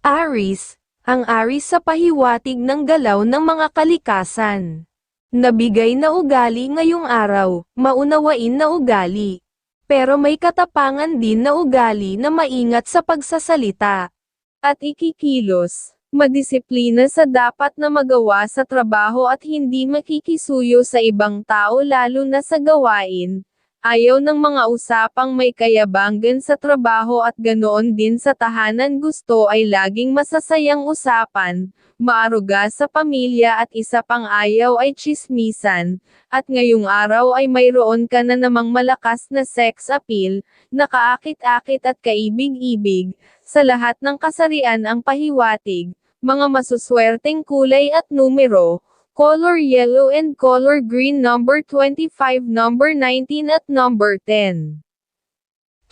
Aris, ang Aris sa pahiwatig ng galaw ng mga kalikasan. Nabigay na ugali ngayong araw, maunawain na ugali. Pero may katapangan din na ugali na maingat sa pagsasalita. At ikikilos, madisiplina sa dapat na magawa sa trabaho at hindi makikisuyo sa ibang tao lalo na sa gawain, Ayaw ng mga usapang may kayabangan sa trabaho at ganoon din sa tahanan. Gusto ay laging masasayang usapan, maaruga sa pamilya at isa pang ayaw ay chismisan, at ngayong araw ay mayroon ka na namang malakas na sex appeal, nakaakit-akit at kaibig-ibig, sa lahat ng kasarian ang pahiwatig, mga masuswerteng kulay at numero, color yellow and color green number 25, number 19 at number 10.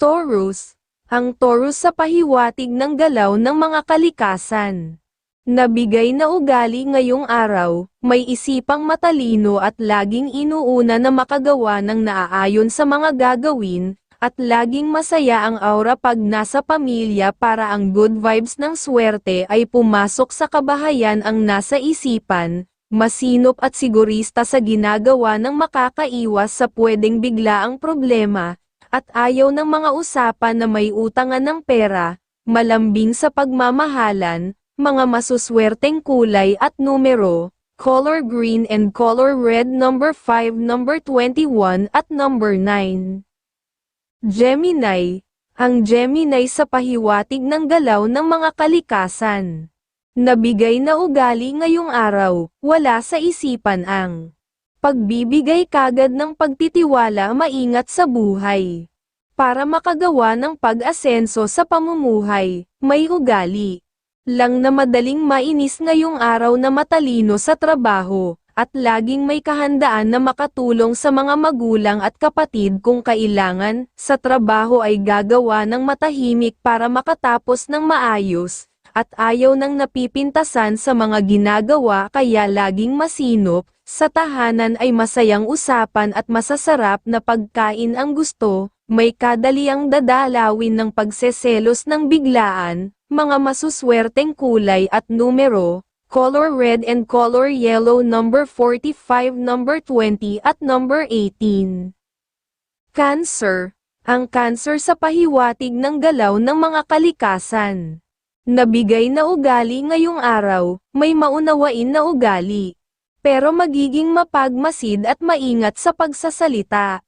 Taurus, ang Taurus sa pahiwatig ng galaw ng mga kalikasan. Nabigay na ugali ngayong araw, may isipang matalino at laging inuuna na makagawa ng naaayon sa mga gagawin, at laging masaya ang aura pag nasa pamilya para ang good vibes ng swerte ay pumasok sa kabahayan ang nasa isipan, masinop at sigurista sa ginagawa ng makakaiwas sa pwedeng biglaang problema, at ayaw ng mga usapan na may utangan ng pera, malambing sa pagmamahalan, mga masuswerteng kulay at numero, color green and color red number 5 number 21 at number 9. Gemini, ang Gemini sa pahiwatig ng galaw ng mga kalikasan. Nabigay na ugali ngayong araw, wala sa isipan ang pagbibigay kagad ng pagtitiwala maingat sa buhay. Para makagawa ng pag-asenso sa pamumuhay, may ugali. Lang na madaling mainis ngayong araw na matalino sa trabaho, at laging may kahandaan na makatulong sa mga magulang at kapatid kung kailangan, sa trabaho ay gagawa ng matahimik para makatapos ng maayos, at ayaw ng napipintasan sa mga ginagawa kaya laging masinop, sa tahanan ay masayang usapan at masasarap na pagkain ang gusto, may kadaliang dadalawin ng pagseselos ng biglaan, mga masuswerteng kulay at numero, color red and color yellow number 45 number 20 at number 18. Cancer, ang cancer sa pahiwatig ng galaw ng mga kalikasan. Nabigay na ugali ngayong araw, may maunawain na ugali. Pero magiging mapagmasid at maingat sa pagsasalita.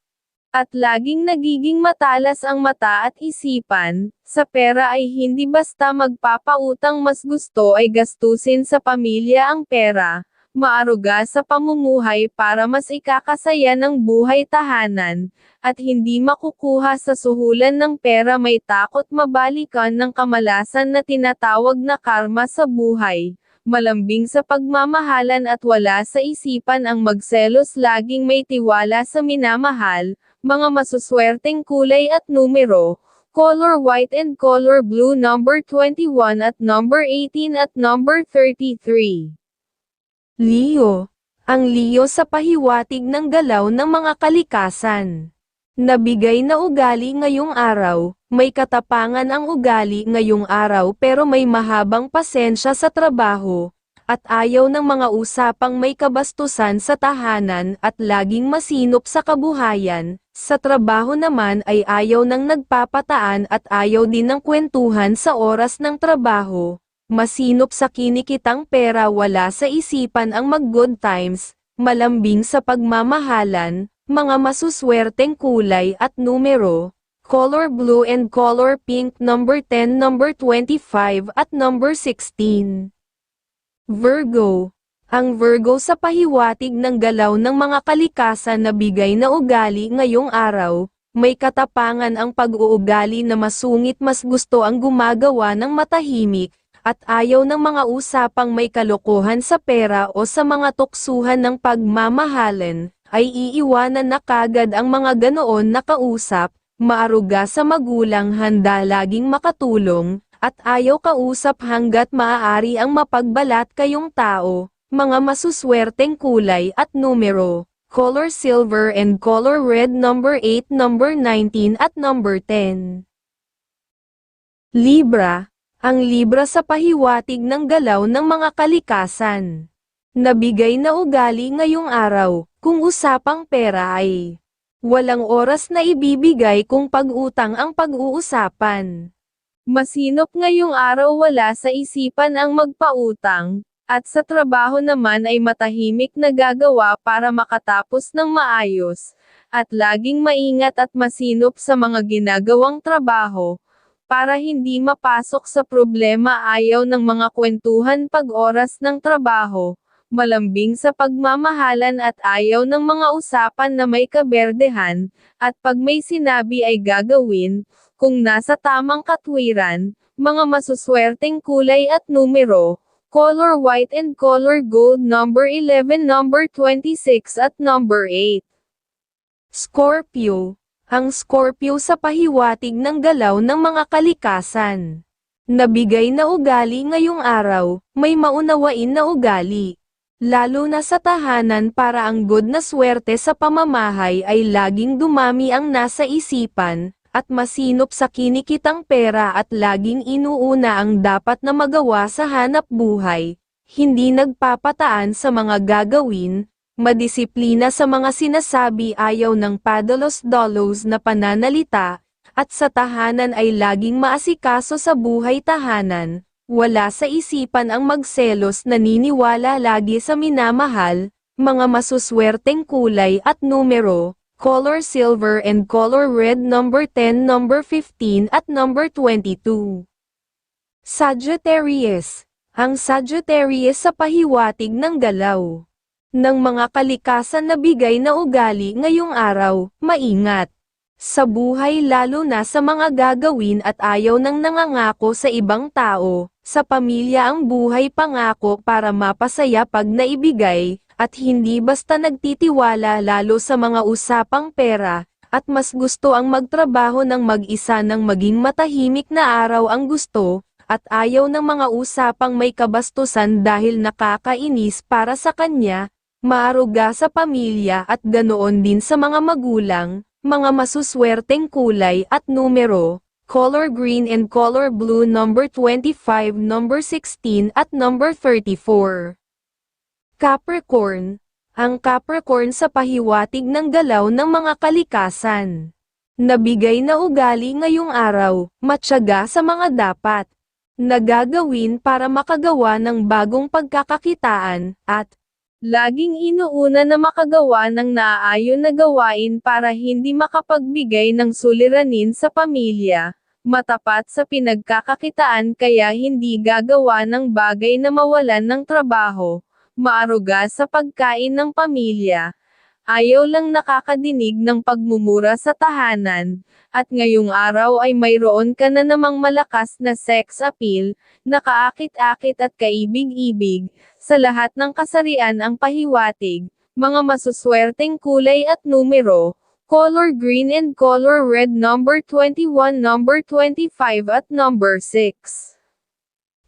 At laging nagiging matalas ang mata at isipan, sa pera ay hindi basta magpapautang mas gusto ay gastusin sa pamilya ang pera, maaruga sa pamumuhay para mas ikakasaya ng buhay tahanan, at hindi makukuha sa suhulan ng pera may takot mabalikan ng kamalasan na tinatawag na karma sa buhay. Malambing sa pagmamahalan at wala sa isipan ang magselos laging may tiwala sa minamahal, mga masuswerteng kulay at numero, color white and color blue number 21 at number 18 at number 33. Leo. Ang Leo sa pahiwatig ng galaw ng mga kalikasan. Nabigay na ugali ngayong araw, may katapangan ang ugali ngayong araw pero may mahabang pasensya sa trabaho, at ayaw ng mga usapang may kabastusan sa tahanan at laging masinop sa kabuhayan, sa trabaho naman ay ayaw ng nagpapataan at ayaw din ng kwentuhan sa oras ng trabaho, masinop sa kinikitang pera wala sa isipan ang mag-good times, malambing sa pagmamahalan, mga masuswerteng kulay at numero, color blue and color pink number 10 number 25 at number 16. Virgo. Ang Virgo sa pahiwatig ng galaw ng mga kalikasan na bigay na ugali ngayong araw, may katapangan ang pag-uugali na masungit mas gusto ang gumagawa ng matahimik, at ayaw ng mga usapang may kalokohan sa pera o sa mga tuksuhan ng pagmamahalan, ay iiwanan na kagad ang mga ganoon na kausap, maaruga sa magulang handa laging makatulong, at ayaw kausap hanggat maaari ang mapagbalat kayong tao, mga masuswerteng kulay at numero, color silver and color red number 8 number 19 at number 10. Libra, Ang libra sa pahiwatig ng galaw ng mga kalikasan. Nabigay na ugali ngayong araw, kung usapang pera ay walang oras na ibibigay kung pag-utang ang pag-uusapan. Masinop ngayong araw wala sa isipan ang magpautang, at sa trabaho naman ay matahimik na gagawa para makatapos ng maayos, at laging maingat at masinop sa mga ginagawang trabaho, para hindi mapasok sa problema ayaw ng mga kwentuhan pag oras ng trabaho, malambing sa pagmamahalan at ayaw ng mga usapan na may kaberdehan, at pag may sinabi ay gagawin, kung nasa tamang katwiran, mga masuswerteng kulay at numero, color white and color gold number 11 number 26 at number 8. Scorpio. Ang Scorpio sa pahiwatig ng galaw ng mga kalikasan. Nabigay na ugali ngayong araw, may maunawain na ugali. Lalo na sa tahanan para ang good na swerte sa pamamahay ay laging dumami ang nasa isipan, at masinop sa kinikitang pera at laging inuuna ang dapat na magawa sa hanap buhay, hindi nagpapataan sa mga gagawin, madisiplina sa mga sinasabi ayaw ng padalos-dolos na pananalita, at sa tahanan ay laging maasikaso sa buhay tahanan, wala sa isipan ang magselos naniniwala lagi sa minamahal, mga masuswerteng kulay at numero, color silver and color red number 10 number 15 at number 22. Sagittarius. Ang Sagittarius sa pahiwatig ng galaw ng mga kalikasan na bigay na ugali ngayong araw, maingat. Sa buhay lalo na sa mga gagawin at ayaw nang nangangako sa ibang tao, sa pamilya ang buhay pangako para mapasaya pag naibigay, at hindi basta nagtitiwala lalo sa mga usapang pera, at mas gusto ang magtrabaho ng mag-isa ng maging matahimik na araw ang gusto, at ayaw ng mga usapang may kabastusan dahil nakakainis para sa kanya, maaruga sa pamilya at ganoon din sa mga magulang, mga masuswerteng kulay at numero, color green and color blue number 25 number 16 at number 34. Capricorn. Ang Capricorn sa pahiwatig ng galaw ng mga kalikasan. Nabigay na ugali ngayong araw, matyaga sa mga dapat. Nagagawin para makagawa ng bagong pagkakakitaan, at Laging inuuna na makagawa ng naaayon na gawain para hindi makapagbigay ng suliranin sa pamilya, matapat sa pinagkakakitaan kaya hindi gagawa ng bagay na mawalan ng trabaho, maaruga sa pagkain ng pamilya, ayaw lang nakakadinig ng pagmumura sa tahanan, at ngayong araw ay mayroon ka na namang malakas na sex appeal, nakaakit-akit at kaibig-ibig, sa lahat ng kasarian ang pahiwatig, mga masuswerteng kulay at numero, color green and color red number 21 number 25 at number 6.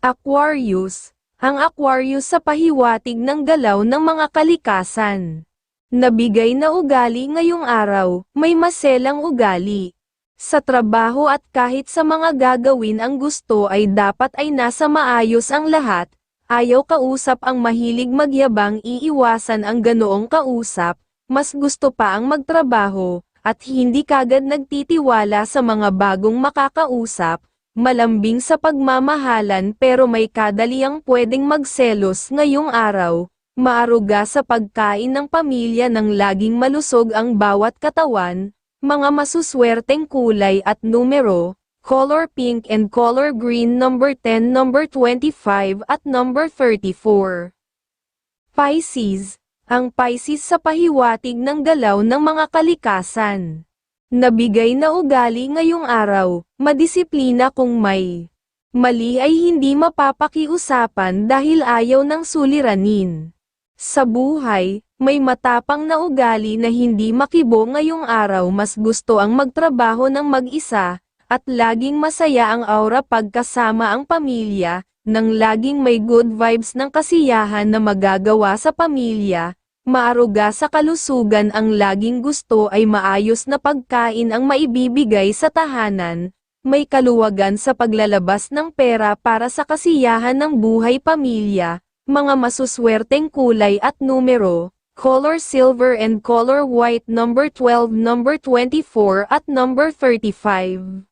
Aquarius, ang Aquarius sa pahiwatig ng galaw ng mga kalikasan. Nabigay na ugali ngayong araw, may maselang ugali. Sa trabaho at kahit sa mga gagawin ang gusto ay dapat ay nasa maayos ang lahat, Ayaw kausap ang mahilig magyabang iiwasan ang ganoong kausap, mas gusto pa ang magtrabaho, at hindi kagad nagtitiwala sa mga bagong makakausap, malambing sa pagmamahalan pero may kadaliang pwedeng magselos ngayong araw, maaruga sa pagkain ng pamilya ng laging malusog ang bawat katawan, mga masuswerteng kulay at numero, color pink and color green number 10 number 25 at number 34. Pisces, ang Pisces sa pahiwatig ng galaw ng mga kalikasan. Nabigay na ugali ngayong araw, madisiplina kung may. Mali ay hindi mapapakiusapan dahil ayaw ng suliranin. Sa buhay, may matapang na ugali na hindi makibo ngayong araw mas gusto ang magtrabaho ng mag-isa, at laging masaya ang aura pagkasama ang pamilya, nang laging may good vibes ng kasiyahan na magagawa sa pamilya, maaruga sa kalusugan ang laging gusto ay maayos na pagkain ang maibibigay sa tahanan, may kaluwagan sa paglalabas ng pera para sa kasiyahan ng buhay pamilya, mga masuswerteng kulay at numero, color silver and color white number 12, number 24 at number 35.